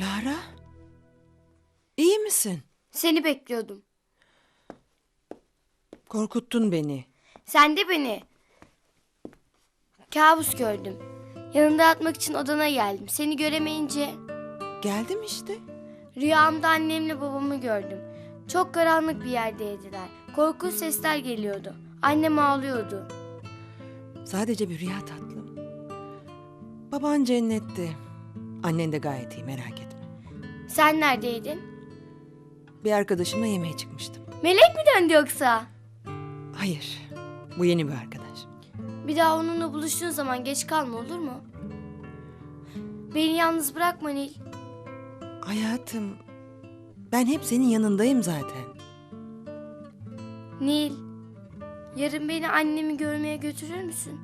Lara? İyi misin? Seni bekliyordum. Korkuttun beni. Sen de beni. Kabus gördüm. Yanında yatmak için odana geldim. Seni göremeyince Geldim işte. rüyamda annemle babamı gördüm. Çok karanlık bir yerdeydiler. Korkunç sesler geliyordu. Annem ağlıyordu. Sadece bir rüya tatlım. Baban cennette. Annen de gayet iyi merak etme. Sen neredeydin? Bir arkadaşımla yemeğe çıkmıştım. Melek mi döndü yoksa? Hayır. Bu yeni bir arkadaş. Bir daha onunla buluştuğun zaman geç kalma olur mu? Beni yalnız bırakma Nil. Hayatım. Ben hep senin yanındayım zaten. Nil. Yarın beni annemi görmeye götürür müsün?